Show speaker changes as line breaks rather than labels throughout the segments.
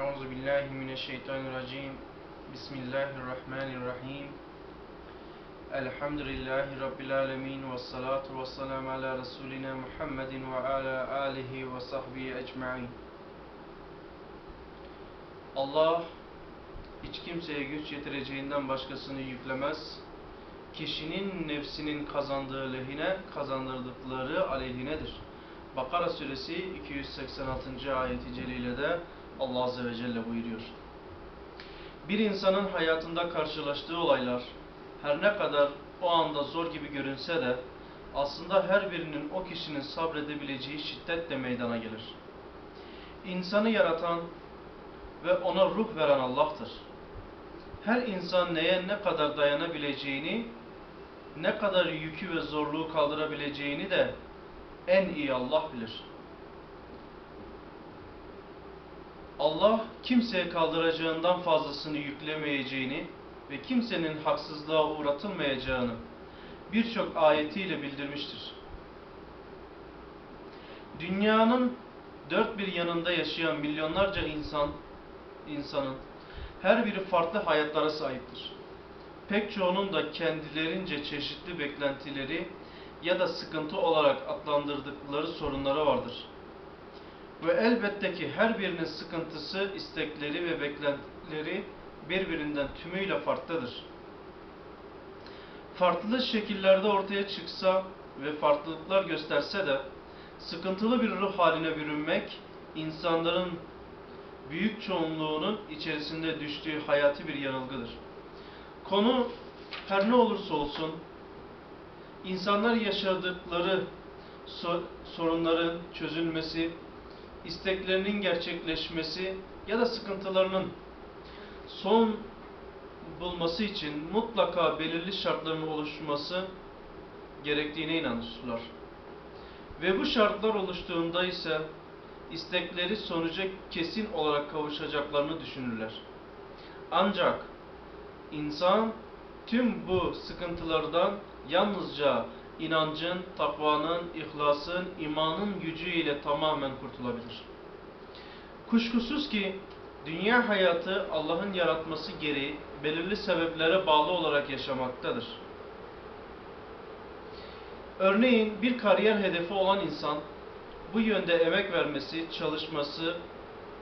Euzu billahi mineşşeytanirracim. Bismillahirrahmanirrahim. Elhamdülillahi rabbil alamin ve salatu ve selam ala resulina Muhammedin ve ala alihi ve sahbihi ecmaîn. Allah hiç kimseye güç yetireceğinden başkasını yüklemez. Kişinin nefsinin kazandığı lehine kazandırdıkları aleyhinedir. Bakara suresi 286. ayeti celilede Allah Azze ve Celle buyuruyor. Bir insanın hayatında karşılaştığı olaylar her ne kadar o anda zor gibi görünse de aslında her birinin o kişinin sabredebileceği şiddetle meydana gelir. İnsanı yaratan ve ona ruh veren Allah'tır. Her insan neye ne kadar dayanabileceğini, ne kadar yükü ve zorluğu kaldırabileceğini de en iyi Allah bilir. Allah kimseye kaldıracağından fazlasını yüklemeyeceğini ve kimsenin haksızlığa uğratılmayacağını birçok ayetiyle bildirmiştir. Dünyanın dört bir yanında yaşayan milyonlarca insan, insanın her biri farklı hayatlara sahiptir. Pek çoğunun da kendilerince çeşitli beklentileri ya da sıkıntı olarak adlandırdıkları sorunları vardır. Ve elbette ki her birinin sıkıntısı, istekleri ve beklentileri birbirinden tümüyle farklıdır. Farklı şekillerde ortaya çıksa ve farklılıklar gösterse de sıkıntılı bir ruh haline bürünmek insanların büyük çoğunluğunun içerisinde düştüğü hayati bir yanılgıdır. Konu her ne olursa olsun insanlar yaşadıkları sorunların çözülmesi, isteklerinin gerçekleşmesi ya da sıkıntılarının son bulması için mutlaka belirli şartların oluşması gerektiğine inanırlar. Ve bu şartlar oluştuğunda ise istekleri sonuca kesin olarak kavuşacaklarını düşünürler. Ancak insan tüm bu sıkıntılardan yalnızca inancın, takvanın, ihlasın, imanın gücüyle tamamen kurtulabilir. Kuşkusuz ki dünya hayatı Allah'ın yaratması gereği belirli sebeplere bağlı olarak yaşamaktadır. Örneğin bir kariyer hedefi olan insan bu yönde emek vermesi, çalışması,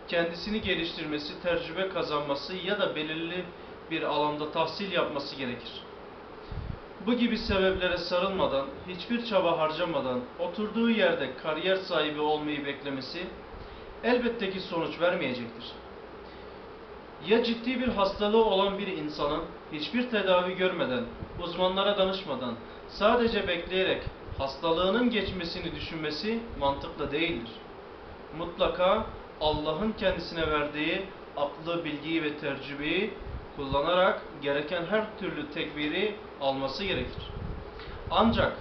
kendisini geliştirmesi, tecrübe kazanması ya da belirli bir alanda tahsil yapması gerekir. Bu gibi sebeplere sarılmadan, hiçbir çaba harcamadan oturduğu yerde kariyer sahibi olmayı beklemesi elbette ki sonuç vermeyecektir. Ya ciddi bir hastalığı olan bir insanın hiçbir tedavi görmeden, uzmanlara danışmadan, sadece bekleyerek hastalığının geçmesini düşünmesi mantıklı değildir. Mutlaka Allah'ın kendisine verdiği aklı, bilgiyi ve tecrübeyi kullanarak gereken her türlü tekbiri alması gerekir. Ancak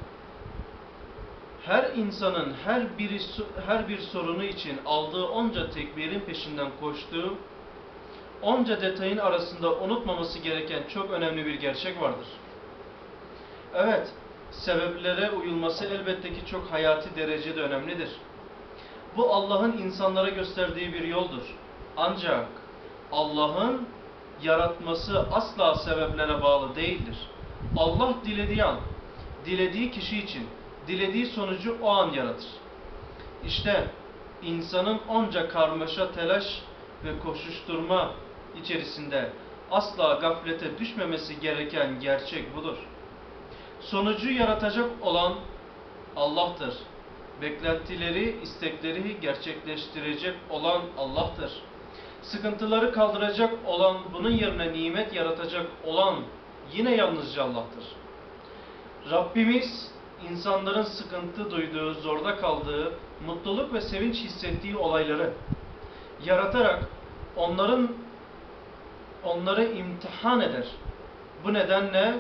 her insanın her biri her bir sorunu için aldığı onca tekbirin peşinden koştuğu, onca detayın arasında unutmaması gereken çok önemli bir gerçek vardır. Evet, sebeplere uyulması elbette ki çok hayati derecede önemlidir. Bu Allah'ın insanlara gösterdiği bir yoldur. Ancak Allah'ın yaratması asla sebeplere bağlı değildir. Allah dilediği an, dilediği kişi için, dilediği sonucu o an yaratır. İşte insanın onca karmaşa, telaş ve koşuşturma içerisinde asla gaflete düşmemesi gereken gerçek budur. Sonucu yaratacak olan Allah'tır. Beklentileri, istekleri gerçekleştirecek olan Allah'tır. Sıkıntıları kaldıracak olan, bunun yerine nimet yaratacak olan yine yalnızca Allah'tır. Rabbimiz insanların sıkıntı duyduğu, zorda kaldığı, mutluluk ve sevinç hissettiği olayları yaratarak onların onları imtihan eder. Bu nedenle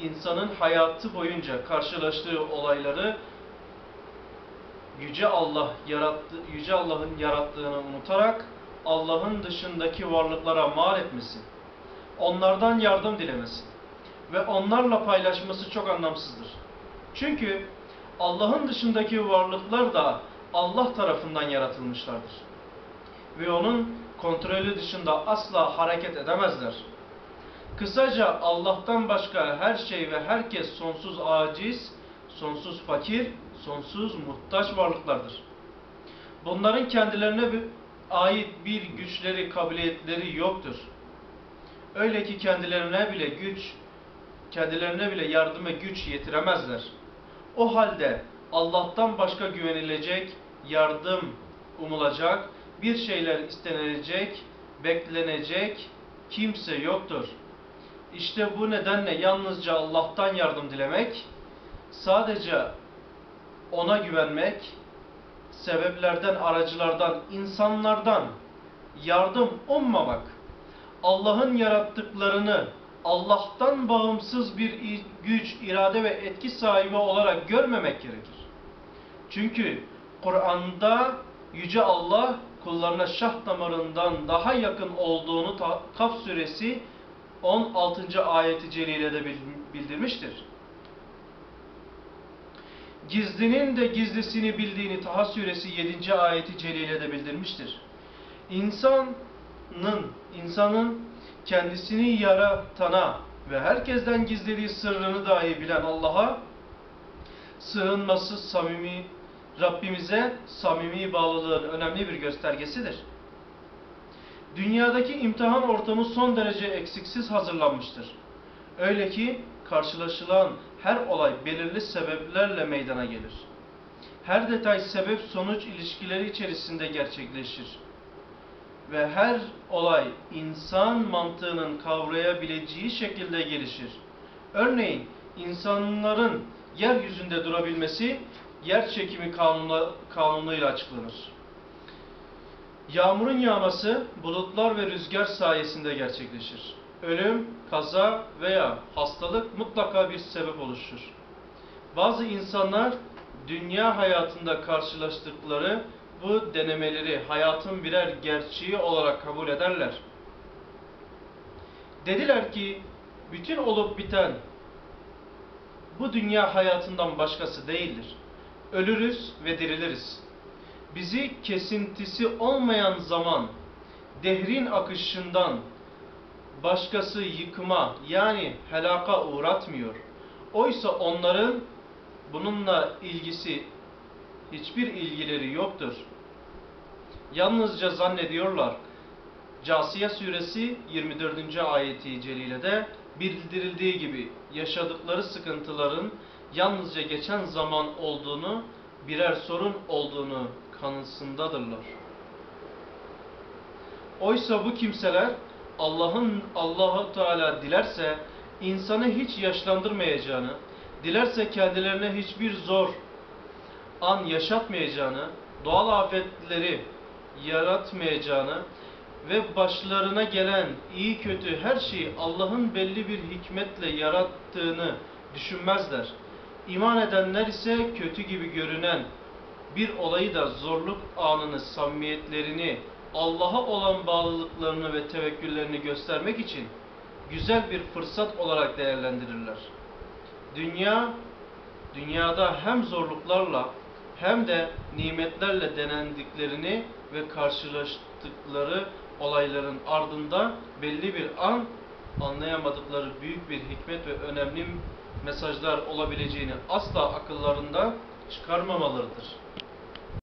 insanın hayatı boyunca karşılaştığı olayları yüce Allah yarattı, yüce Allah'ın yarattığını unutarak Allah'ın dışındaki varlıklara mal etmesi, onlardan yardım dilemesi ve onlarla paylaşması çok anlamsızdır. Çünkü Allah'ın dışındaki varlıklar da Allah tarafından yaratılmışlardır. ve onun kontrolü dışında asla hareket edemezler. Kısaca Allah'tan başka her şey ve herkes sonsuz aciz, sonsuz fakir, sonsuz muhtaç varlıklardır. Bunların kendilerine bir- ait bir güçleri, kabiliyetleri yoktur. Öyle ki kendilerine bile güç, kendilerine bile yardıma güç yetiremezler. O halde Allah'tan başka güvenilecek, yardım umulacak, bir şeyler istenilecek, beklenecek kimse yoktur. İşte bu nedenle yalnızca Allah'tan yardım dilemek, sadece ona güvenmek, sebeplerden, aracılardan, insanlardan yardım ummamak, Allah'ın yarattıklarını Allah'tan bağımsız bir güç, irade ve etki sahibi olarak görmemek gerekir. Çünkü Kur'an'da Yüce Allah kullarına şah damarından daha yakın olduğunu Kaf suresi 16. ayeti celilede bil- bildirmiştir. Gizlinin de gizlisini bildiğini Taha suresi 7. ayeti celilede bildirmiştir. İnsanın, insanın kendisini yaratana ve herkesten gizlediği sırrını dahi bilen Allah'a sığınması samimi Rabbimize samimi bağlılığın önemli bir göstergesidir. Dünyadaki imtihan ortamı son derece eksiksiz hazırlanmıştır. Öyle ki karşılaşılan her olay belirli sebeplerle meydana gelir. Her detay sebep sonuç ilişkileri içerisinde gerçekleşir. Ve her olay insan mantığının kavrayabileceği şekilde gelişir. Örneğin insanların yeryüzünde durabilmesi yer çekimi kanunu, kanunuyla açıklanır. Yağmurun yağması bulutlar ve rüzgar sayesinde gerçekleşir. Ölüm, kaza veya hastalık mutlaka bir sebep oluşur. Bazı insanlar dünya hayatında karşılaştıkları bu denemeleri hayatın birer gerçeği olarak kabul ederler. Dediler ki bütün olup biten bu dünya hayatından başkası değildir. Ölürüz ve diriliriz. Bizi kesintisi olmayan zaman, dehrin akışından başkası yıkıma yani helaka uğratmıyor. Oysa onların bununla ilgisi hiçbir ilgileri yoktur. Yalnızca zannediyorlar. Casiye suresi 24. ayeti celilede bildirildiği gibi yaşadıkları sıkıntıların yalnızca geçen zaman olduğunu, birer sorun olduğunu kanısındadırlar. Oysa bu kimseler Allah'ın Allahu Teala dilerse insanı hiç yaşlandırmayacağını, dilerse kendilerine hiçbir zor an yaşatmayacağını, doğal afetleri yaratmayacağını ve başlarına gelen iyi kötü her şeyi Allah'ın belli bir hikmetle yarattığını düşünmezler. İman edenler ise kötü gibi görünen bir olayı da zorluk anını, samimiyetlerini, Allah'a olan bağlılıklarını ve tevekküllerini göstermek için güzel bir fırsat olarak değerlendirirler. Dünya, dünyada hem zorluklarla hem de nimetlerle denendiklerini ve karşılaştıkları olayların ardında belli bir an anlayamadıkları büyük bir hikmet ve önemli mesajlar olabileceğini asla akıllarında çıkarmamalarıdır.